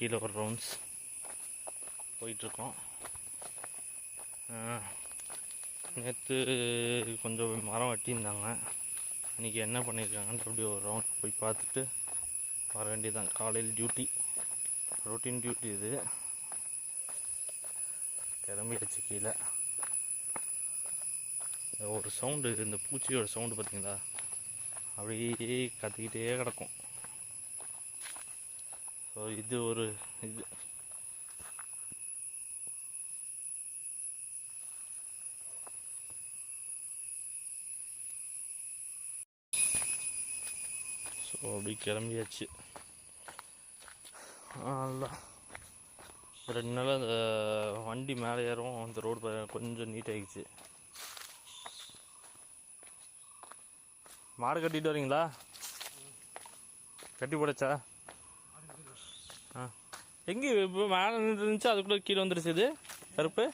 கீழே ஒரு ரவுண்ட்ஸ் போயிட்டுருக்கோம். நேற்று கொஞ்சம் மரம் வெட்டியிருந்தாங்க. இன்றைக்கி என்ன பண்ணியிருக்காங்கன்ற அப்படி ஒரு ரவுண்ட் போய் பார்த்துட்டு வர வேண்டியதான் காலையில் டியூட்டி ரொட்டீன் டியூட்டி இது. கிளம்பிடுச்சு கீழே. ஒரு சவுண்டு இந்த பூச்சியோட சவுண்டு பார்த்தீங்களா? அப்படியே கத்திக்கிட்டே கிடக்கும். இது ஒரு இது. ஸோ அப்படி கிளம்பியாச்சு. நல்லா ரெண்டு நாள் அந்த வண்டி மேலே ஏறும் அந்த ரோடு கொஞ்சம் நீட் ஆகிடுச்சு மாடு கட்டிட்டு வரீங்களா? கட்டி போடச்சா எங்கே இப்போ மேலே இருந்துச்சு அதுக்குள்ளே கீழே வந்துருச்சு இது? கருப்பு?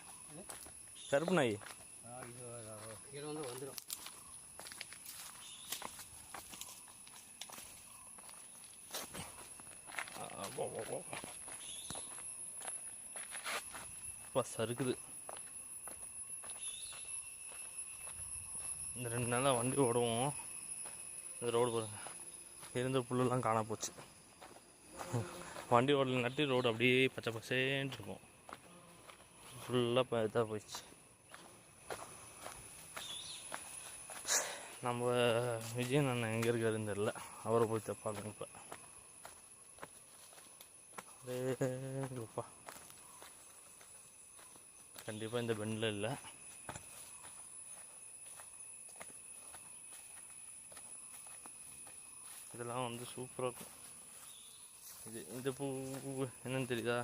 கருப்பு நாய். கீழே வந்து வந்துடும் சறுக்குது. இந்த ரெண்டு நாளாக வண்டி ஓடுவோம். இந்த ரோடு பாருங்க. இருந்த புல்லெல்லாம் காணா போச்சு. வண்டி ரோட்டில் நட்டி ரோடு அப்படியே பச்சை பசேன்ட்டு இருக்கும். ஃபுல்லாக இதாக போயிடுச்சு. நம்ம விஜயன் அண்ணன் எங்கே இருக்காருன்னு தெரில அவரை போய் தப்பாங்க இப்போ. அப்பா கண்டிப்பாக இந்த பெண்டில் இல்லை. இதெல்லாம் வந்து சூப்பராக இருக்கும். இது இந்த பூ என்னன்னு தெரியுதா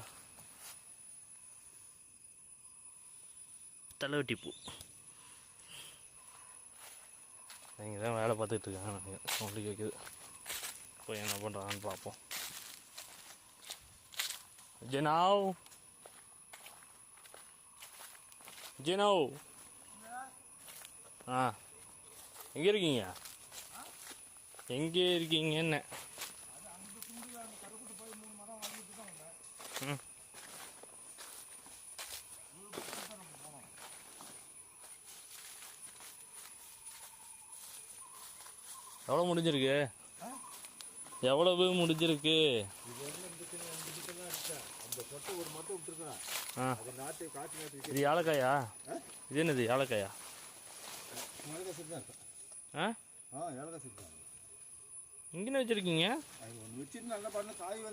தலைவட்டி பூ இங்கே தான் வேலை பார்த்துட்டு இருக்காங்க நாங்கள் சவுண்டு கேட்குது போய் என்ன பண்ணுறாங்கன்னு பார்ப்போம் ஜெனாவ் ஜெனாவ் ஆ எங்கே இருக்கீங்க எங்கே இருக்கீங்க என்ன ம் எவ்வளோ முடிஞ்சிருக்கு? எவ்வளவு முடிஞ்சிருக்கு? அந்த மட்டும் இது ஏலக்காயா இது என்னது ஏலக்காயா ஆ? இங்கே வச்சுருக்கீங்க? நல்லா பண்ண காய்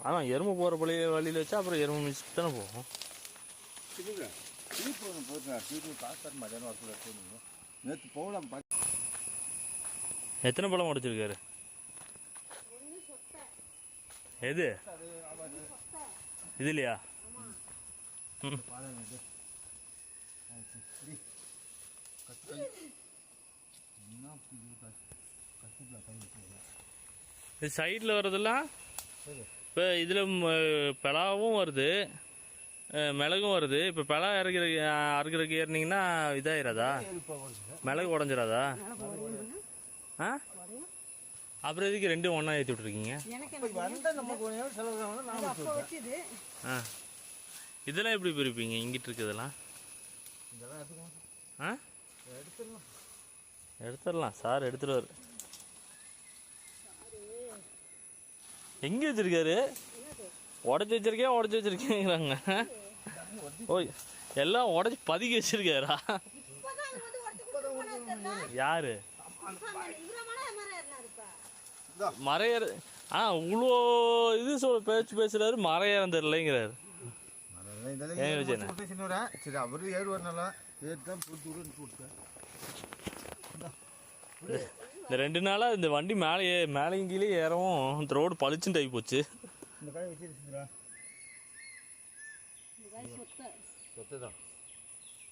ஆனால் எறும்பு போகிற வழி வழியில் வச்சா அப்புறம் எறும்பு மிஸ் தானே போகும். நேற்று போகலாம் ஒன்று போயிருக்கேன் திருப்பி காசு மதியானம் வரக்குள்ள எடுத்துருந்தீங்க நேற்று போகலாம் பார்த்து எத்தனை பழம் உடைச்சிருக்காரு? எது? இது இல்லையா? ம். இது சைடில் வர்றதெல்லாம் இப்போ இதில் பலாவும் வருது. மிளகும் வருது. இப்போ பலா இறக்கிற அறுக்கிறதுக்கு ஏறினீங்கன்னா இதாயிராதா? மிளகு உடஞ்சிடாதா ஆ? அப்புறம் எதுக்கு ரெண்டும் ஒன்றா ஏற்றி விட்ருக்கீங்க ஆ. இதெல்லாம் எப்படி பிரிப்பீங்க? இங்கிட்டு இருக்குதெல்லாம் ஆ? எடுத்துடலாம். எடுத்துடலாம் சார் எடுத்துருவார். எங்கே வச்சிருக்காரு? உடச்சி வச்சிருக்கேன் உடச்சி வச்சிருக்கேங்கிறாங்க ஓய் எல்லாம் உடச்சி பதுக்கி வச்சிருக்காரா? யாரு? மறையற ஆ இவ்வளோ இது சொல் பேச்சு பேசுறாரு? சரி அவரு போட்டு விடுன்னு போட்டேன் இந்த ரெண்டு நாளாக இந்த வண்டி மேலே ஏ மேலேயும் கீழே ஏறவும் இந்த ரோடு பளிச்சுன்னு ஆகி போச்சு. இந்த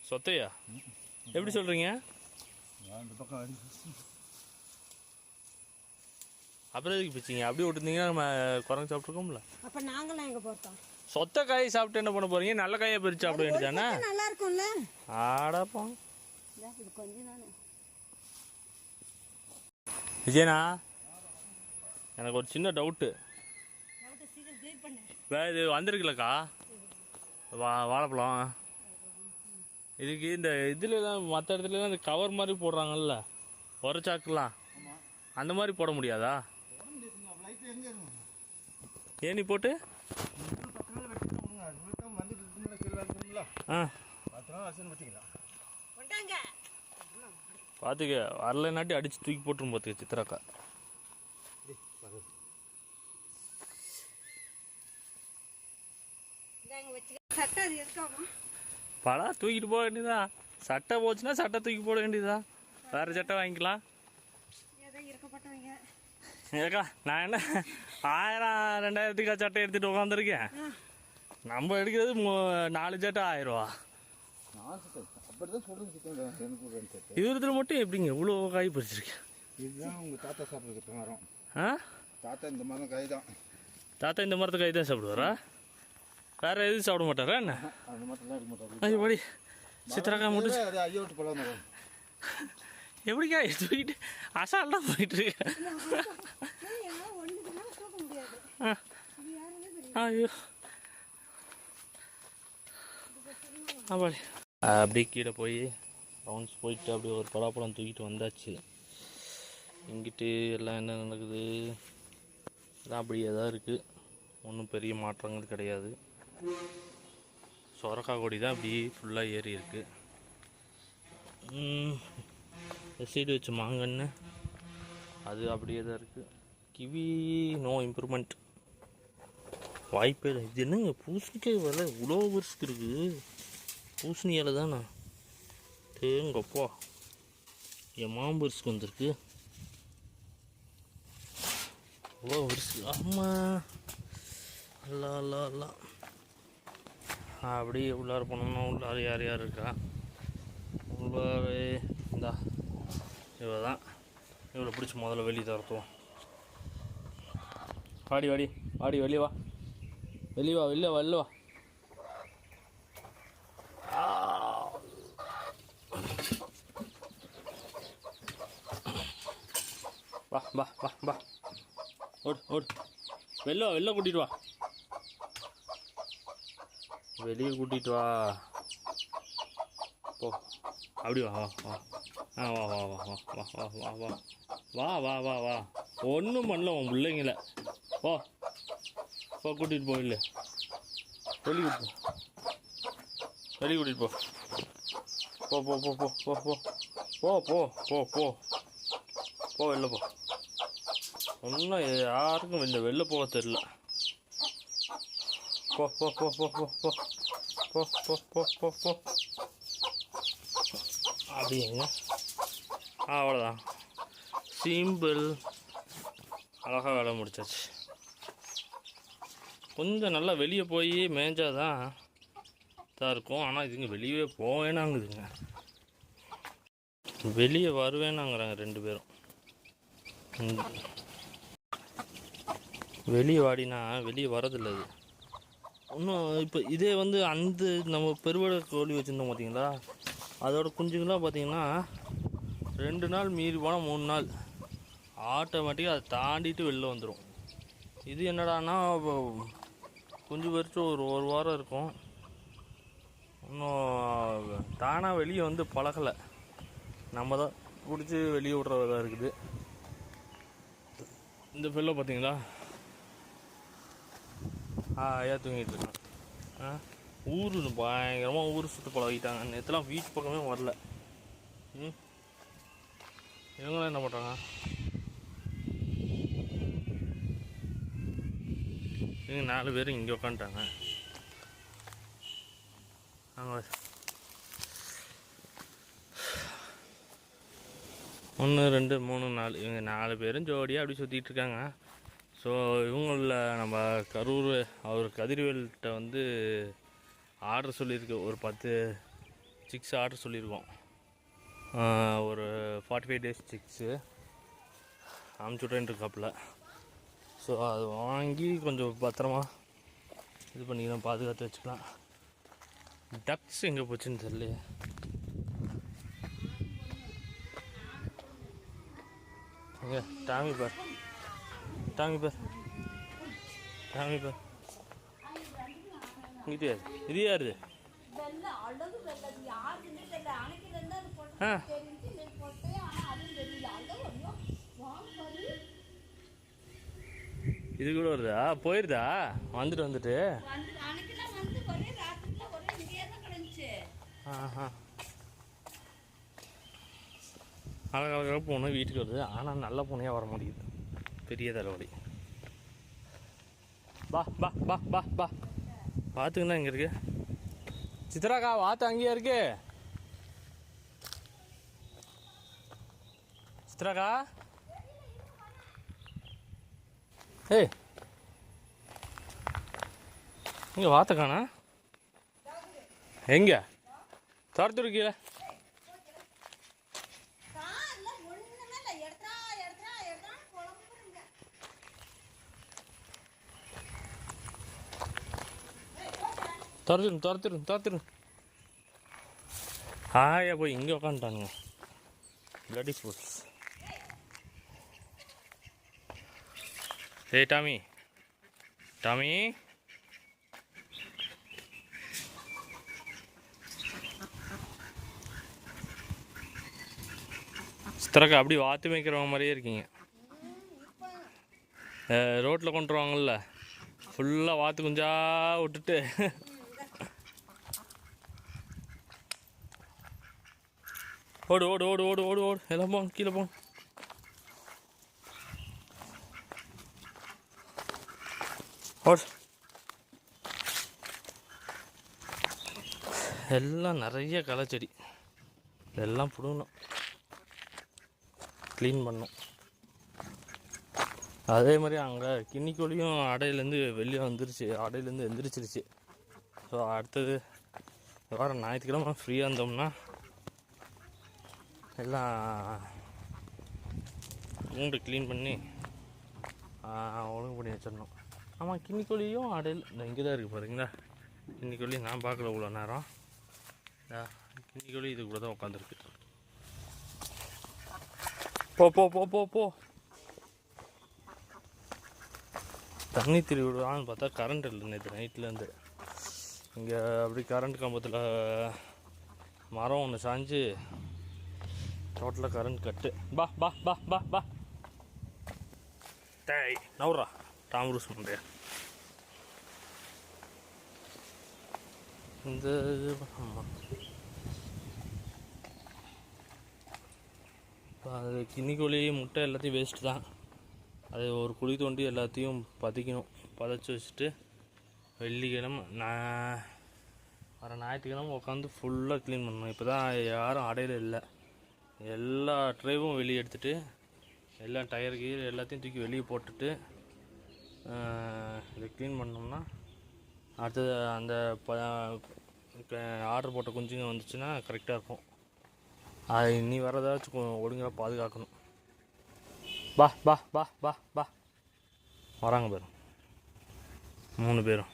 சொத்தையா? எப்படி சொல்கிறீங்க அந்த பக்கம் அடி அப்புறம் எதுக்கு பிச்சிங்க? அப்படியே விட்டுருந்தீங்கன்னா நம்ம குரங்கு சாப்பிட்ருக்கோம்ல அப்ப நாங்களாம் எங்க போட்டோம் சொத்த காய் சாப்பிட்டு என்ன பண்ண போறீங்க? நல்ல காயை பிரிச்சு சாப்பிட வேண்டியதானே? நல்லா இருக்கும்ல. ஆடாப்பா இதா, கொஞ்சம் தானே. விஜயனா எனக்கு ஒரு சின்ன டவுட்டு சீக்கிரம் கிளீன் பண்ணு. வே இது வந்திருக்குல்லக்கா? வா வாழைப்பழம். இதுக்கு இந்த இதுலலாம் மற்ற இடத்துலலாம் இந்த கவர் மாதிரி போடுறாங்கல்ல? உரச்சாக்குலாம் அந்த மாதிரி போட முடியாதா? ஏனி போட்டு? ஆ. பார்த்துக்க வரலைனாட்டி அடித்து தூக்கி போட்டுரும் பார்த்துக்க சித்ராக்கா. இந்தாங்க வச்சு சட்டை இருக்காமா பழா தூக்கிட்டு போக வேண்டியதா சட்டை போச்சுன்னா சட்டை தூக்கி போட வேண்டியதா வேறு சட்டை வாங்கிக்கலாம். ஏதோ இருக்கப்பட்டவங்க. ஏக்கா நான் என்ன? ஆயிரம் ரெண்டாயிரத்துக்கா சட்டை எடுத்துகிட்டு உட்காந்துருக்கேன் நம்ம எடுக்கிறது மூ- நாலு சட்டை ஆயிரம் ரூபா. இவரத்தில் மட்டும் எப்படிங்க? இவ்வளோ காய் பறிச்சிருக்கேன் இதுதான் உங்கள் தாத்தா சாப்பிட்றதுக்கு மரம் ஆ? தாத்தா இந்த மரம் காய் தான். தாத்தா இந்த மரத்தை காய் தான் சாப்பிடுவாரா? வேற எதுவும் சாப்பிட மாட்டாரா என்ன? ஐயோ படி சித்திராக்கா மட்டும் பழம் மரம் எப்படிக்கா தூக்கிட்டு? அசால்ட்டாக போயிட்டு இருக்கு. என்னால் ஒன்றுக்கு மேலே தூக்க முடியாது ஆ. இது யாருமே தெரியும் ஐயோ ஆமாடி அப்படியே கீழே போய் ரவுண்ட்ஸ் போயிட்டு அப்படியே ஒரு பலாப்பழம் தூக்கிட்டு வந்தாச்சு. இங்கிட்டு எல்லாம் என்ன நடக்குது? எல்லாம் அப்படியே தான் இருக்குது ஒன்றும் பெரிய மாற்றங்கள் கிடையாது. சொரக்காய் கொடி தான் அப்படியே ஃபுல்லாக ஏறி இருக்கு. சைடு வச்சு மாங்கன்னு அது அப்படியே தான் இருக்குது கிவி நோ இம்ப்ரூவ்மெண்ட் வாய்ப்பே இல்லை. இது என்னங்க பூசணிக்காய் வில இவ்வளோ வருஷத்துக்கு இருக்குது பூசணி இலை தானே? தேங்கப்பா என் மாம்பரிசுக்கு வந்திருக்கு. இவ்வளோ வருஷம் ஆமாம் அல்லா அல்லா அல்லா. அப்படியே உள்ளார போனோம்னா உள்ளார யார் யார் இருக்கா? உள்ளார இந்தா இவ தான் இவ்வளோ பிடிச்சி முதல்ல வெளியே தரத்துவோம் வாடி வாடி வாடி வெளியே வா. வெளியே வா வெளியே வா வெளில வா. ஆ. வா வா வா வா. ஓடு ஓடு. வெளில வா வெளில கூட்டிட்டு வா. வெளியே கூட்டிகிட்டு வா போ அப்படி வா வா வா ஆ வா வா வா வா வா வா வா வா வா வா வா ஒன்றும் பண்ணல உன் பிள்ளைங்கள போ போ கூட்டிகிட்டு போ இல்லை வெளியே கூட்டு போ வெளியே கூட்டிகிட்டு போ போ போ போ போ போ போ போ போ போ போ வெளில போ ஒன்றும் யாருக்கும் இந்த வெளில போக தெரில போ போ போ போ போ போ போ போ போ போ போ அப்படிங்க அவ்வளோதான் சிம்பிள் அழகாக வேலை முடிச்சாச்சு. கொஞ்சம் நல்லா வெளியே போய் மேய்ஞ்சாதான் இதாக இருக்கும். ஆனால் இதுங்க வெளியே போவேனாங்குதுங்க. வெளியே வருவேனாங்கிறாங்க ரெண்டு பேரும். வெளியே வாடினா வெளியே வரதில்லை அது. இன்னும் இப்போ இதே வந்து அந்த நம்ம பெருவடை கோழி வச்சுருந்தோம் பார்த்தீங்களா அதோட குஞ்சுங்களாம் பார்த்தீங்கன்னா ரெண்டு நாள் மீறி போனால் மூணு நாள். ஆட்டோமேட்டிக்காக அதை தாண்டிட்டு வெளில வந்துடும் இது என்னடான்னா இப்போ குஞ்சு பறித்து ஒரு ஒரு வாரம் இருக்கும். இன்னும் தானாக வெளியே வந்து பழகலை. நம்ம தான் பிடிச்சி வெளியே விட்றதாக இருக்குது. இந்த பிள்ளை பார்த்தீங்களா ஆ தூங்கிட்டு இருக்கேன் ஆ ஊர் பயங்கரமாக ஊர் சுற்ற பழகிட்டாங்க நேற்றுலாம் பீச் பக்கமே வரல. ம் இவங்களாம் என்ன பண்ணுறாங்க இவங்க நாலு பேர் இங்கே உட்காந்துட்டாங்க அவங்க ஒன்று ரெண்டு மூணு நாலு. இவங்க நாலு பேரும் ஜோடியாக அப்படி சுற்றிட்டு இருக்காங்க. ஸோ இவங்களில் நம்ம கரூர் அவர் கதிர்வேல்கிட்ட வந்து ஆர்டர் சொல்லியிருக்கு. ஒரு பத்து சிக்ஸ் ஆர்டர் சொல்லியிருக்கோம். ஒரு ஃபார்ட்டி ஃபைவ் டேஸ் சிக்ஸு அமுச்சுட்றேன் இருக்காப்புல. ஸோ அது வாங்கி கொஞ்சம் பத்திரமா இது பண்ணிக்கலாம் பாதுகாத்து வச்சுக்கலாம். டக்ஸ் எங்கே போச்சுன்னு தெரியலையே. இங்கே டாமி பார். டாமி பார் டாமி பார் இது யாரு போட்டு ஆ. இது கூட வருதா? போயிருதா? வந்துட்டு வந்துட்டு. அழகழகாக போகணும் வீட்டுக்கு வருது. ஆனால் நல்ல பூனையாக வர முடியுது பெரிய தலைவலி பா பா பா பா பா வாத்துக்குன்னா இங்கே இருக்கு? சித்ராக்கா வாத்து அங்கேயே இருக்கு. சித்ராக்கா? ஏய். இங்கே வாத்த காணா எங்கே துரத்துரு துரத்துரு துரத்துரு துரத்துரு ஹாயா போய் இங்கே உட்காந்துட்டானுங்க பிளடி ஃபுட்ஸ் ஏய் டாமி டாமி சித்திரக்கா அப்படி வாத்து மேய்க்கிறவங்க மாதிரியே இருக்கீங்க ரோட்டில் கொண்டு வருவாங்கல்ல ஃபுல்லாக வாத்து குஞ்சா விட்டுட்டு ஓடு ஓடு ஓடு ஓடு ஓடு ஓடு. எல்லாம் போங்க கீழே போங்க. ஓடு. எல்லாம் நிறைய களைச்செடி. இதெல்லாம் பிடுங்கணும். க்ளீன் பண்ணும் அதே மாதிரி அங்கே கிண்ணிக்கோழியும் அடையிலேருந்து வெளியே வந்துருச்சு. அடையிலேருந்து எந்திரிச்சிருச்சு. ஸோ அடுத்தது வாரம் ஞாயிற்றுக்கிழமை ஃப்ரீயாக இருந்தோம்னா எல்லாம் கூண்டு க்ளீன் பண்ணி. ஒழுங்கு பண்ணி வச்சிடணும். ஆமாம் கிண்ணிக்கோழியும் அடையில் இங்கே தான் இருக்குது பாருங்களா. கிண்ணிக்கோழி நான் பார்க்கல இவ்வளோ நேரம். கிண்ணிக்கோழி இது கூட தான் உட்காந்துருக்கு. போ போ போ போ போ. தண்ணி திருவி விடுவான்னு பார்த்தா கரண்ட் இல்லை நேற்று நைட்லேருந்து இங்கே அப்படி கரண்ட் கம்பத்தில் மரம் ஒன்று சாஞ்சு டோட்டலாக கரண்ட் கட்டு. பா பா பா பா பா. டேய் நவுறா. டாமரூஸ் பண்ணுறியா இந்த ஆமாம் இப்போ அது கிணிக்கொழி முட்டை எல்லாத்தையும் வேஸ்ட்டு தான். அது ஒரு குழி தோண்டி எல்லாத்தையும் பதிக்கணும். பதைச்சி வச்சுட்டு வெள்ளிக்கிழமை நான் வர ஞாயிற்றுக்கிழமை உட்காந்து ஃபுல்லாக க்ளீன் பண்ணணும். இப்போ தான் யாரும் அடையில இல்லை. எல்லா ட்ரைவும் வெளியே எடுத்துகிட்டு எல்லா டயர் கீர் எல்லாத்தையும் தூக்கி வெளியே போட்டுட்டு இதை க்ளீன் பண்ணோம்னா அடுத்தது அந்த ப ஆர்டர் போட்ட குஞ்சுங்க வந்துச்சுன்னா கரெக்டாக இருக்கும். அது இனி வரதாச்சும் ஒழுங்காக பாதுகாக்கணும். பா பா பா பா பா வராங்க பேரும் மூணு பேரும்.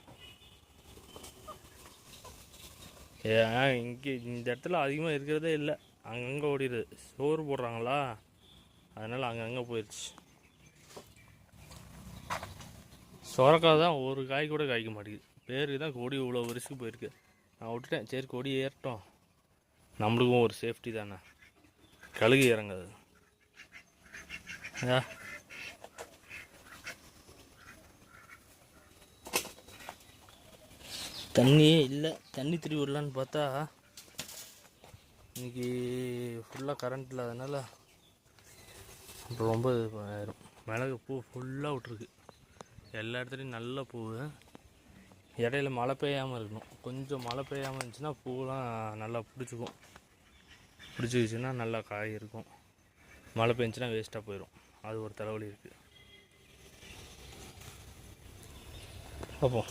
ஏன் இங்கே இந்த இடத்துல அதிகமாக இருக்கிறதே இல்லை. அங்கங்கே ஓடிடுது சோறு போடுறாங்களா? அதனால் அங்கங்கே போயிடுச்சு சொரக்காய் தான் ஒரு காய் கூட காய்க்க மாட்டேங்குது. பேருக்கு தான் கொடி இவ்வளோ வரிசைக்கு போயிருக்கு. நான் விட்டுட்டேன். சரி கொடி ஏறட்டும். நம்மளுக்கும் ஒரு சேஃப்டி தானே. கழுகு இறங்காது. ஏ தண்ணியே இல்லை. தண்ணி திருவி விடலான்னு பார்த்தா இன்னைக்கு ஃபுல்லாக கரண்ட் இல்லாதனால அப்புறம் ரொம்ப இது ஆயிரும். மிளகு பூ ஃபுல்லாக விட்ருக்கு எல்லா இடத்துலையும் நல்ல பூ. இடையில மழை பெய்யாமல் இருக்கணும். கொஞ்சம் மழை பெய்யாமல் இருந்துச்சுன்னா பூலாம் நல்லா பிடிச்சிக்கும். பிடிச்சிக்கிச்சுன்னா நல்லா காய் இருக்கும். மழை பெஞ்சுன்னா வேஸ்ட்டாக போயிடும் அது ஒரு தலைவலி இருக்குது பார்ப்போம்.